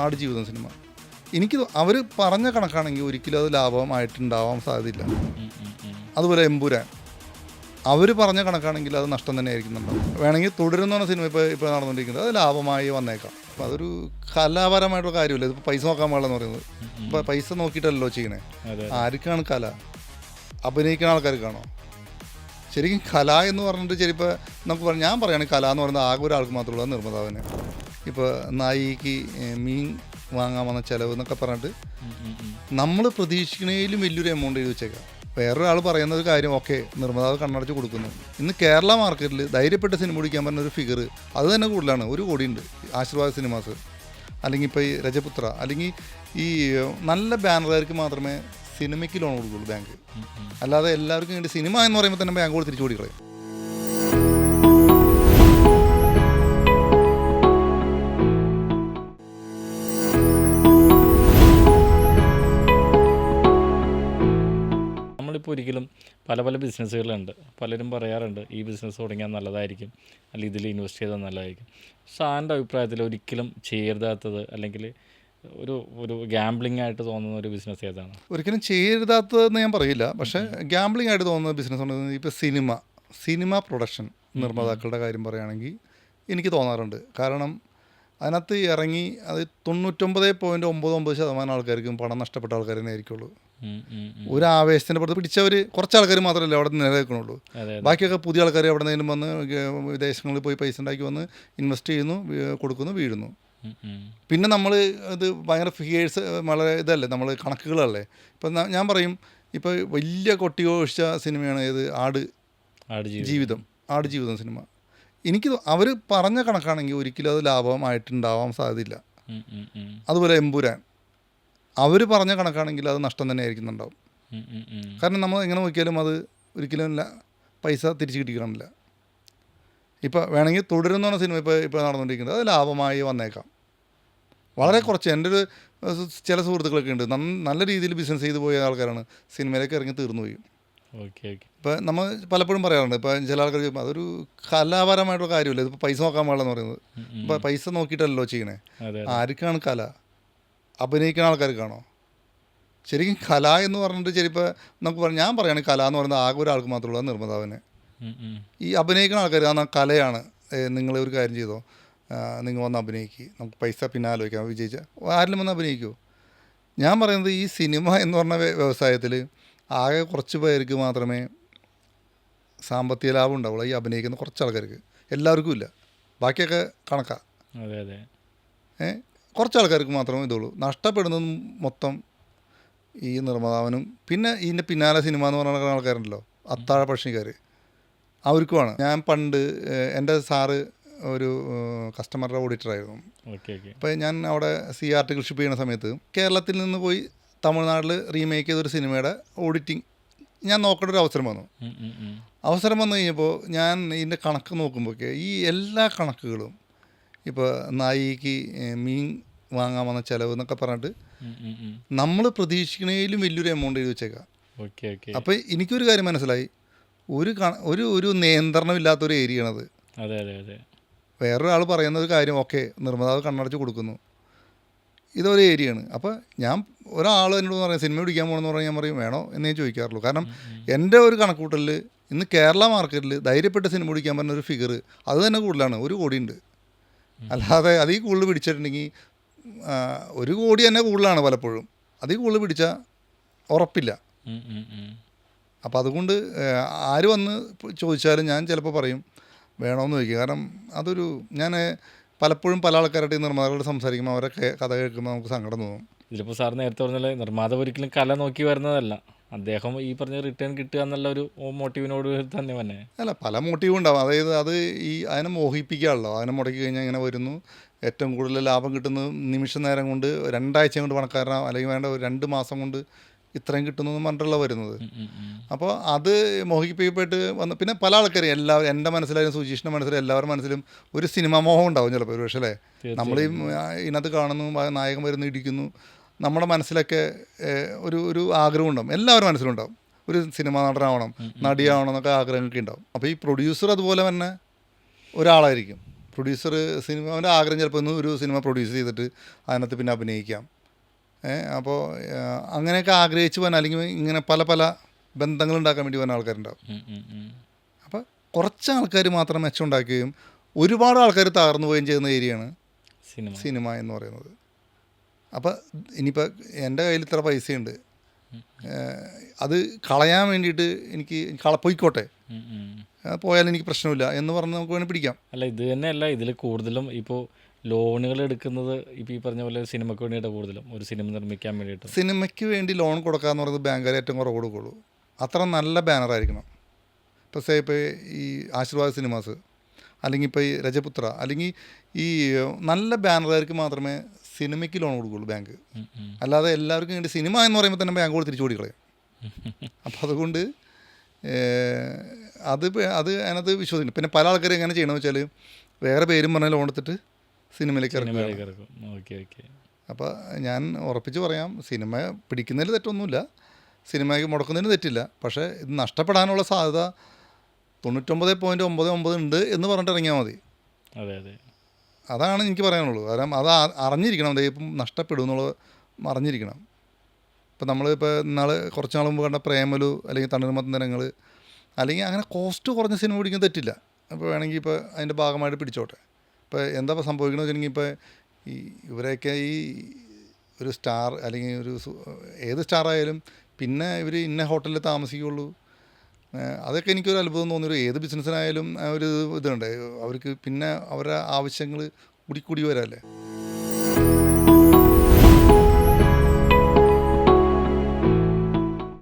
Aadujeevitham cinema. എനിക്ക് അവർ പറഞ്ഞ കണക്കാണെങ്കിൽ ഒരിക്കലും അത് ലാഭമായിട്ടുണ്ടാവാൻ സാധ്യതയില്ല. അതുപോലെ എമ്പുരാൻ. അവർ പറഞ്ഞ കണക്കാണെങ്കിൽ അത് നഷ്ടം തന്നെ ആയിരിക്കുന്നുണ്ടാവും. വേണമെങ്കിൽ തുടരുന്ന സിനിമ ഇപ്പോൾ ഇപ്പോൾ നടന്നുകൊണ്ടിരിക്കുന്നത് അത് ലാഭമായി വന്നേക്കാം. അപ്പോൾ അതൊരു കലാപരമായിട്ടുള്ള കാര്യമില്ല. ഇതിപ്പോൾ പൈസ നോക്കാൻ പാടില്ലെന്ന് പറയുന്നത്. ഇപ്പോൾ പൈസ നോക്കിയിട്ടല്ലോ ചെയ്യണേ. ആർക്കാണ് കല? അഭിനയിക്കുന്ന ആൾക്കാർക്കാണോ? ശരിക്കും കല എന്ന് പറഞ്ഞിട്ട് ചിലപ്പോൾ നമുക്ക് പറഞ്ഞു ഞാൻ പറയുകയാണെങ്കിൽ കല എന്ന് പറയുന്നത് ആകെ ഒരാൾക്ക് മാത്രമുള്ള നിർമ്മാതാവിന് ഇപ്പോൾ നായിക്ക് മീൻ വാങ്ങാൻ വന്ന ചിലവ് എന്നൊക്കെ പറഞ്ഞിട്ട്. നമ്മൾ പ്രതീക്ഷിക്കുന്നതിലും വലിയൊരു എമൗണ്ട് എഴുതി വെച്ചേക്കാം. വേറൊരാൾ പറയുന്ന ഒരു കാര്യം ഓക്കെ നിർമ്മാതാവ് കണ്ണടച്ച് കൊടുക്കുന്നു. ഇന്ന് കേരള മാർക്കറ്റിൽ ധൈര്യപ്പെട്ട സിനിമ പിടിക്കാൻ പറഞ്ഞ ഒരു ഫിഗർ അത് തന്നെ കൂടുതലാണ്. ഒരു കോടിയുണ്ട്. ആശീർവാദ സിനിമാസ് അല്ലെങ്കിൽ ഇപ്പോൾ ഈ രജപുത്ര അല്ലെങ്കിൽ ഈ നല്ല ബാനറുകാർക്ക് മാത്രമേ സിനിമയ്ക്ക് ലോൺ കൊടുക്കുള്ളൂ ബാങ്ക് അല്ലാതെ എല്ലാവർക്കും വേണ്ടി സിനിമ എന്ന് പറയുമ്പോൾ തന്നെ ബാങ്ക് തിരിച്ചു കൊടുക്കളയും നമ്മളിപ്പോൾ ഒരിക്കലും പല പല ബിസിനസ്സുകളുണ്ട്. പലരും പറയാറുണ്ട് ഈ ബിസിനസ് തുടങ്ങിയാൽ നല്ലതായിരിക്കും അല്ലെങ്കിൽ ഇതിൽ ഇൻവെസ്റ്റ് ചെയ്താൽ നല്ലതായിരിക്കും. സാറിന്റെ അഭിപ്രായത്തിൽ ഒരിക്കലും ചെയ്യരുതാത്തത് അല്ലെങ്കിൽ ഒരു ഒരു ഗ്യാംബ്ലിംഗ് ആയിട്ട് തോന്നുന്ന ഒരു ബിസിനസ് ഏതാണ്? ഒരിക്കലും ചെയ്യരുതാത്തതെന്ന് ഞാൻ പറയില്ല. പക്ഷേ ഗ്യാംബ്ലിംഗ് ആയിട്ട് തോന്നുന്ന ബിസിനസ് ഉണ്ടെന്ന് ഇപ്പോൾ സിനിമ സിനിമ പ്രൊഡക്ഷൻ നിർമ്മാതാക്കളുടെ കാര്യം പറയുകയാണെങ്കിൽ എനിക്ക് തോന്നാറുണ്ട്. കാരണം അതിനകത്ത് ഇറങ്ങി അത് തൊണ്ണൂറ്റൊമ്പത് പോയിന്റ് ഒമ്പത് ഒമ്പത് ശതമാനം ആൾക്കാർക്കും പണം നഷ്ടപ്പെട്ട ആൾക്കാർ തന്നെ ആയിരിക്കുള്ളൂ. ഒരു ആവേശത്തിന്റെ പുറത്ത് പിടിച്ചവർ കുറച്ച് ആൾക്കാർ മാത്രമല്ല അവിടെ നിലനിൽക്കണുള്ളൂ ബാക്കിയൊക്കെ പുതിയ ആൾക്കാർ അവിടെ നിന്നും വന്ന് വിദേശങ്ങളിൽ പോയി പൈസ ഉണ്ടാക്കി വന്ന് ഇൻവെസ്റ്റ് ചെയ്യുന്നു കൊടുക്കുന്നു വീഴുന്നു. പിന്നെ നമ്മൾ ഇത് ഭയങ്കര ഫിഗേഴ്സ് വളരെ ഇതല്ലേ നമ്മൾ കണക്കുകളല്ലേ. ഇപ്പം ഞാൻ പറയും ഇപ്പോൾ വലിയ കൊട്ടിഘോഷിച്ച സിനിമയാണ് ഏത്? ആട് ആട് ജീവിതം. ആട് ജീവിതം സിനിമ. എനിക്ക് അവർ പറഞ്ഞ കണക്കാണെങ്കിൽ ഒരിക്കലും അത് ലാഭമായിട്ടുണ്ടാവാൻ സാധ്യതയില്ല. അതുപോലെ എമ്പുരാൻ. അവർ പറഞ്ഞ കണക്കാണെങ്കിൽ അത് നഷ്ടം തന്നെ ആയിരിക്കുന്നുണ്ടാവും. കാരണം നമ്മൾ എങ്ങനെ നോക്കിയാലും അത് ഒരിക്കലും പൈസ തിരിച്ചു കിട്ടിക്കണില്ല ഇപ്പോൾ വേണമെങ്കിൽ തുടരുന്ന പറഞ്ഞ സിനിമ ഇപ്പോൾ ഇപ്പോൾ നടന്നുകൊണ്ടിരിക്കുന്നത് അത് ലാഭമായി വന്നേക്കാം. വളരെ കുറച്ച്. എന്റെ ഒരു ചില സുഹൃത്തുക്കളൊക്കെ ഉണ്ട്. നല്ല രീതിയിൽ ബിസിനസ് ചെയ്തു പോയ ആൾക്കാരാണ്. സിനിമയിലേക്ക് ഇറങ്ങി തീർന്നു പോയി. Okay okay. ഇപ്പോൾ നമ്മൾ പലപ്പോഴും പറയാറുണ്ട്. ഇപ്പോൾ ചില ആൾക്കാർ അതൊരു കലാപരമായിട്ടുള്ള കാര്യമില്ല. ഇതിപ്പോൾ പൈസ നോക്കാൻ പാടില്ലെന്ന് പറയുന്നത്. ഇപ്പോൾ പൈസ നോക്കിയിട്ടല്ലോ ചെയ്യണേ. ആർക്കാണ് കല? അഭിനയിക്കുന്ന ആൾക്കാർക്കാണോ ശരിക്കും കല എന്ന് പറഞ്ഞിട്ട് ശരിപ്പോൾ നമുക്ക് പറയാം. ഞാൻ പറയുകയാണ് കല എന്ന് പറയുന്നത് ആകെ ഒരാൾക്ക് മാത്രമുള്ള നിർമ്മാതാവിന്. ഈ അഭിനയിക്കുന്ന ആൾക്കാർ ആ കലയാണ് നിങ്ങൾ ഒരു കാര്യം ചെയ്തോ? നിങ്ങൾ വന്ന് അഭിനയിക്കുക നമുക്ക് പൈസ പിന്നെ ആലോചിക്കാം. വിജയിച്ച ആരിലും വന്ന് അഭിനയിക്കുമോ ഞാൻ പറയുന്നത് ഈ സിനിമ എന്ന് പറഞ്ഞ വ്യവസായത്തിൽ ആകെ കുറച്ച് പേർക്ക് മാത്രമേ സാമ്പത്തിക ലാഭം ഉണ്ടാവുള്ളൂ. ഈ അഭിനയിക്കുന്ന കുറച്ച് ആൾക്കാർക്ക്. എല്ലാവർക്കും ഇല്ല. ബാക്കിയൊക്കെ കണക്കാണ് അതെ അതെ. ഏ? കുറച്ച് ആൾക്കാർക്ക് മാത്രമേ ഇതുള്ളൂ. നഷ്ടപ്പെടുന്നതും മൊത്തം ഈ നിർമ്മാതാവിനും പിന്നെ ഇതിന്റെ പിന്നാലെ സിനിമ എന്ന് പറയുന്ന ആൾക്കാരുണ്ടല്ലോ അത്താഴ പക്ഷിക്കാർ അവർക്കുമാണ്. ഞാൻ പണ്ട് എന്റെ സാറ് ഒരു കസ്റ്റമറുടെ ഓഡിറ്ററായിരുന്നു അപ്പോൾ ഞാൻ അവിടെ സി ആർ ടി ഷിപ്പ് ചെയ്യുന്ന സമയത്ത് കേരളത്തിൽ നിന്ന് പോയി തമിഴ്നാട്ടിൽ റീമേക്ക് ചെയ്തൊരു സിനിമയുടെ ഓഡിറ്റിംഗ് ഞാൻ നോക്കേണ്ട ഒരു അവസരം വന്നു. അവസരം വന്നു കഴിഞ്ഞപ്പോൾ ഞാൻ ഇതിന്റെ കണക്ക് നോക്കുമ്പോഴൊക്കെ ഈ എല്ലാ കണക്കുകളും ഇപ്പോൾ നായിക്ക് മീൻ വാങ്ങാൻ വന്ന ചിലവ് എന്നൊക്കെ പറഞ്ഞിട്ട്. നമ്മൾ പ്രതീക്ഷിക്കുന്നതിലും വലിയൊരു എമൗണ്ട് എഴുതി വെച്ചേക്കാം. Okay okay. അപ്പോൾ എനിക്കൊരു കാര്യം മനസ്സിലായി. ഒരു കണ ഒരു ഒരു നിയന്ത്രണമില്ലാത്ത ഒരു ഏരിയ ആണത് അതെ. വേറൊരാൾ പറയുന്ന ഒരു കാര്യം ഓക്കെ നിർമ്മാതാവ് കണ്ണടച്ച് കൊടുക്കുന്നു. ഇതൊരു ഏരിയയാണ്. അപ്പോൾ ഞാൻ ഒരാൾ എന്നോട് പറയാം സിനിമ പിടിക്കാൻ പോകണമെന്ന് പറഞ്ഞാൽ ഞാൻ പറയും വേണോ? എന്നേ ഞാൻ ചോദിക്കാറുള്ളൂ. കാരണം എന്റെ ഒരു കണക്കൂട്ടലിൽ ഇന്ന് കേരള മാർക്കറ്റിൽ ധൈര്യപ്പെട്ട് സിനിമ പിടിക്കാൻ പറഞ്ഞ ഒരു ഫിഗർ അത് തന്നെ കൂടുതലാണ്. ഒരു കോടിയുണ്ട്. അല്ലാതെ അതിൽ കൂടുതൽ പിടിച്ചിട്ടുണ്ടെങ്കിൽ ഒരു കോടി തന്നെ കൂടുതലാണ് പലപ്പോഴും. അതിൽ കൂടുതൽ പിടിച്ചാൽ ഉറപ്പില്ല. അപ്പോൾ അതുകൊണ്ട് ആര് വന്ന് ചോദിച്ചാലും ഞാൻ ചിലപ്പോൾ പറയും വേണമെന്ന് ചോദിക്കും. കാരണം അതൊരു ഞാൻ പലപ്പോഴും പല ആൾക്കാരുടെ ഈ നിർമ്മാതാക്കളോട് സംസാരിക്കുമ്പോൾ അവരെ കഥ കേൾക്കുമ്പോൾ നമുക്ക് സങ്കടം തോന്നും. ഇതിലിപ്പോൾ സാർ നേരത്തെ പറഞ്ഞാൽ നിർമ്മാതാവ് ഒരിക്കലും കല നോക്കി വരുന്നതല്ല. അദ്ദേഹം ഈ പറഞ്ഞ റിട്ടേൺ കിട്ടുക എന്നുള്ള ഒരു മോട്ടീവിനോട് തന്നെ തന്നെ അല്ല പല മോട്ടീവും ഉണ്ടാവും. അതായത് അത് ഈ അതിനെ മോഹിപ്പിക്കുകയാണല്ലോ അതിനെ മുടക്കി കഴിഞ്ഞാൽ ഇങ്ങനെ വരുന്നു. ഏറ്റവും കൂടുതൽ ലാഭം കിട്ടുന്നത് നിമിഷ നേരം കൊണ്ട് രണ്ടാഴ്ച കൊണ്ട് പണക്കാരനാ അല്ലെങ്കിൽ വേണ്ട ഒരു രണ്ട് മാസം കൊണ്ട് ഇത്രയും കിട്ടുന്നു എന്ന് പറഞ്ഞിട്ടുള്ള വരുന്നത്. അപ്പോൾ അത് മോഹിപ്പിക്കപ്പെട്ട് വന്ന് പിന്നെ പല ആൾക്കാരും എല്ലാവരും എന്റെ മനസ്സിലായാലും സുജീഷിന്റെ മനസ്സിലും എല്ലാവരുടെ മനസ്സിലും ഒരു സിനിമ മോഹം ഉണ്ടാവും ചിലപ്പോൾ ഒരു പക്ഷേ അല്ലേ നമ്മൾ ഇതിനകത്ത് കാണുന്നു നായകൻ വരുന്നു ഇടിക്കുന്നു. നമ്മുടെ മനസ്സിലൊക്കെ ഒരു ഒരു ആഗ്രഹം ഉണ്ടാവും എല്ലാവരും മനസ്സിലുണ്ടാവും. ഒരു സിനിമാ നടനാവണം നടിയാവണം എന്നൊക്കെ ആഗ്രഹമൊക്കെ ഉണ്ടാവും. അപ്പോൾ ഈ പ്രൊഡ്യൂസർ അതുപോലെ തന്നെ ഒരാളായിരിക്കും. പ്രൊഡ്യൂസർ സിനിമ അവന്റെ ആഗ്രഹം ചിലപ്പോൾ ഒന്ന് ഒരു സിനിമ പ്രൊഡ്യൂസ് ചെയ്തിട്ട് അതിനകത്ത് പിന്നെ അഭിനയിക്കാം. അപ്പോൾ അങ്ങനെയൊക്കെ ആഗ്രഹിച്ച് പോകാൻ അല്ലെങ്കിൽ ഇങ്ങനെ പല പല ബന്ധങ്ങൾ ഉണ്ടാക്കാൻ വേണ്ടി പോകുന്ന ആൾക്കാരുണ്ടാവും. അപ്പോൾ കുറച്ച് ആൾക്കാർ മാത്രം മെച്ചമുണ്ടാക്കുകയും ഒരുപാട് ആൾക്കാർ തകർന്നു പോവുകയും ചെയ്യുന്ന ഏരിയയാണ് സിനിമ. സിനിമ എന്ന് പറയുന്നത്. അപ്പോൾ ഇനിയിപ്പോൾ എന്റെ കയ്യിൽ ഇത്ര പൈസയുണ്ട്. അത് കളയാൻ വേണ്ടിയിട്ട് എനിക്ക് കള പോയിക്കോട്ടെ. പോയാൽ എനിക്ക് പ്രശ്നമില്ല എന്ന് പറഞ്ഞ് നമുക്ക് വേണമെങ്കിൽ പിടിക്കാം. അല്ല ഇത് തന്നെയല്ല ഇതിൽ കൂടുതലും ഇപ്പോൾ ലോണുകൾ എടുക്കുന്നത് ഇപ്പോൾ ഈ പറഞ്ഞ പോലെ സിനിമയ്ക്ക് വേണ്ടിയിട്ട് കൂടുതലും. ഒരു സിനിമ നിർമ്മിക്കാൻ വേണ്ടിയിട്ട്. സിനിമയ്ക്ക് വേണ്ടി ലോൺ കൊടുക്കുക എന്ന് പറയുന്നത് ബാങ്കുകാർ ഏറ്റവും കുറവ് കൊടുക്കുള്ളൂ. അത്ര നല്ല ബാനറായിരിക്കണം ഇപ്പോൾ സേ ഇപ്പോൾ ഈ ആശീർവാദ് സിനിമാസ് അല്ലെങ്കിൽ ഇപ്പോൾ ഈ രജപുത്ര അല്ലെങ്കിൽ ഈ നല്ല ബാനറുകാർക്ക് മാത്രമേ സിനിമയ്ക്ക് ലോൺ കൊടുക്കുള്ളൂ ബാങ്ക്. അല്ലാതെ എല്ലാവർക്കും വേണ്ടി സിനിമ എന്ന് പറയുമ്പോൾ തന്നെ ബാങ്ക് തിരിച്ചു കൊടുക്കളയും അപ്പോൾ അതുകൊണ്ട് അത് അത് അതിനകത്ത് വിശ്വസിക്കുന്നു പിന്നെ പല ആൾക്കാരും എങ്ങനെ ചെയ്യണമെന്ന് വെച്ചാൽ വേറെ പേരും പറഞ്ഞാൽ ലോൺ എടുത്തിട്ട് സിനിമയിലേക്ക് ഇറങ്ങി സിനിമയിലേക്ക് ഇറക്കും. Okay okay. അപ്പോൾ ഞാൻ ഉറപ്പിച്ച് പറയാം സിനിമ പിടിക്കുന്നതിൽ തെറ്റൊന്നുമില്ല. സിനിമയ്ക്ക് മുടക്കുന്നതിന് തെറ്റില്ല. പക്ഷേ ഇത് നഷ്ടപ്പെടാനുള്ള സാധ്യത തൊണ്ണൂറ്റൊമ്പത് പോയിന്റ് ഒമ്പത് ഒമ്പത് ഉണ്ട് എന്ന് പറഞ്ഞിട്ട് ഇറങ്ങിയാൽ മതി. അതെ അതെ. അതാണ് എനിക്ക് പറയാനുള്ളൂ കാരണം അത് അറിഞ്ഞിരിക്കണം. ദേ ഇപ്പം നഷ്ടപ്പെടും എന്നുള്ളത് അറിഞ്ഞിരിക്കണം. ഇപ്പം നമ്മളിപ്പോൾ നാൾ കുറച്ച് നാൾ മുമ്പ് കണ്ട പ്രേമലു അല്ലെങ്കിൽ തണ്ണീർമത്തനങ്ങൾ അല്ലെങ്കിൽ അങ്ങനെ കോസ്റ്റ് കുറഞ്ഞ സിനിമ പിടിക്കാൻ തെറ്റില്ല. അപ്പോൾ വേണമെങ്കിൽ ഇപ്പോൾ അതിന്റെ ഭാഗമായിട്ട് പിടിച്ചോട്ടെ. ഇപ്പോൾ എന്താ ഇപ്പോൾ സംഭവിക്കുന്നത് വെച്ചിട്ടുണ്ടെങ്കിൽ ഇപ്പോൾ ഈ ഇവരെയൊക്കെ ഈ ഒരു സ്റ്റാർ അല്ലെങ്കിൽ ഒരു ഏത് സ്റ്റാർ ആയാലും പിന്നെ ഇവർ ഇന്ന ഹോട്ടലിൽ താമസിക്കുകയുള്ളൂ. അതൊക്കെ എനിക്കൊരു അത്ഭുതം തോന്നിയൊരു ഏത് ബിസിനസ്സിനായാലും ഒരു ഇതുണ്ട്. അവർക്ക് പിന്നെ അവരുടെ ആവശ്യങ്ങൾ കൂടി കൂടി വരാല്ലേ?